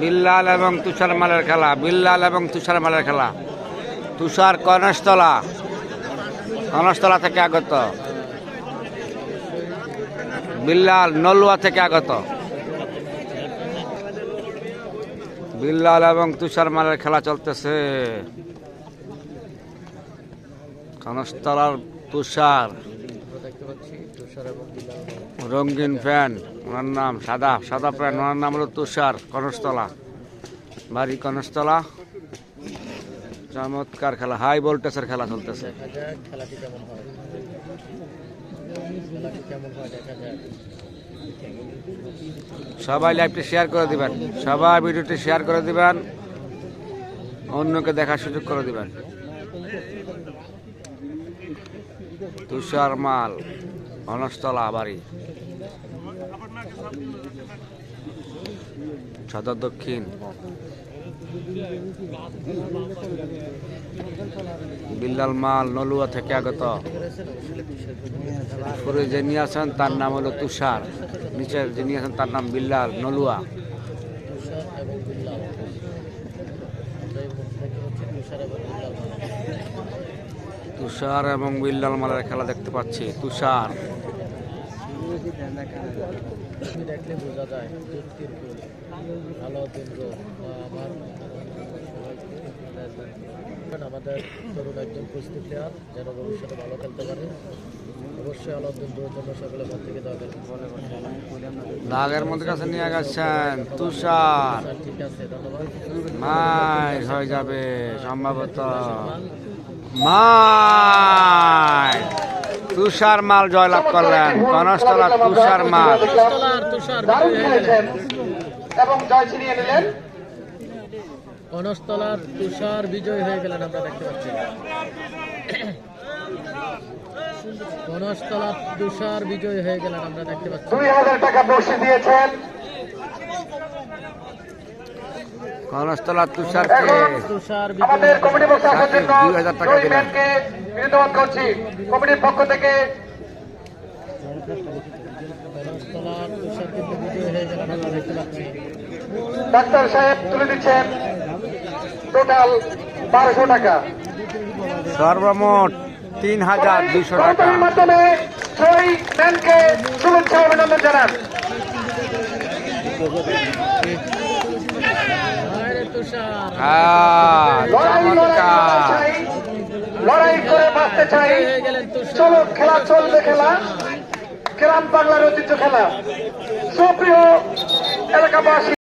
বিল্লাল এবং তুষার মালের খেলা, বিল্লাল এবং তুষার মালের খেলা। তুষার কনস্তলা কনস্তলা থেকে আগত। বিল্লাল নলুয়া থেকে আগত। বিল্লাল এবং তুষার মালের খেলা চলতেছে। কনস্তলার তুষার দেখতে পাচ্ছি তুষার এবং বিলাল রঙিন ফ্যান ওনার নাম সাদা সাদা ফ্যান ওনার নাম হলো তুষার কনস্তলা বাড়ি কনস্তলা। চমৎকার খেলা হাই ভোল্টেজের খেলা চলতেছে। সবাই লাইভটি শেয়ার করে দিবেন সবাই ভিডিওটি শেয়ার করে দিবেন অন্যকে দেখার সুযোগ করে দিবেন। তুষার মাল কনস্তলা বাড়ি সদর দক্ষিণ। বিল্লাল মাল নলুয়া থেকে আগত। উপরে যিনি আছেন, তার নাম হলো তুষার। নিচে যিনি আছেন, তার নাম বিল্লাল নলুয়া। তুষার এবং বিল্লাল তুষার এবং বিল্লাল মালের খেলা দেখতে পাচ্ছি। তুষার। দেখলে বোঝা যায় ভালো আমাদের তরুণ একজন কুস্তি প্লেয়ার যেন ভবিষ্যতে ভালো খেলতে পারে অবশ্যই আলাউদ্দিন ডোর জন্য সকলে মত থেকে দেওয়া দাগের মধ্যে কাছে নিয়ে গেছেন তুষার। ঠিক আছে ধন্যবাদ। হয়ে যাবে সম্ভবত। মাই তুষার মাল জয়লাভ করলেন কনস্তলা তুষার মাল। কনস্তলার তুষার হয়ে গেলেন এবং জয় ছিনিয়ে নিলেন। কনস্তলার তুষার বিজয় হয়ে গেলেন আমরা দেখতে পাচ্ছি। কনস্তলার তুষার বিজয় হয়ে গেলেন আমরা দেখতে পাচ্ছি। দুই হাজার টাকা বসিয়ে দিয়েছেন। কনস্তলা তুষারকে তুষার আমাদের কমিটি জন্য দুই হাজার টাকা জয়ী দিলেন। ম্যানকে বিনোদন করছি। কমিটির পক্ষ থেকে ডাক্তার সাহেব তুলে দিচ্ছেন টোটাল বারোশো টাকা। সর্বমোট তিন হাজার দুশো টাকা। মাধ্যমে জয়ী ম্যানকে শুভেচ্ছা অভিনন্দন জানান। হ্যাঁ, লড়াই লড়াই করে বাঁচতে চাই। হয়ে চলো খেলা চলবে খেলা। গ্রাম বাংলার ঐতিহ্য খেলা। সুপ্রিয় এলাকাবাসী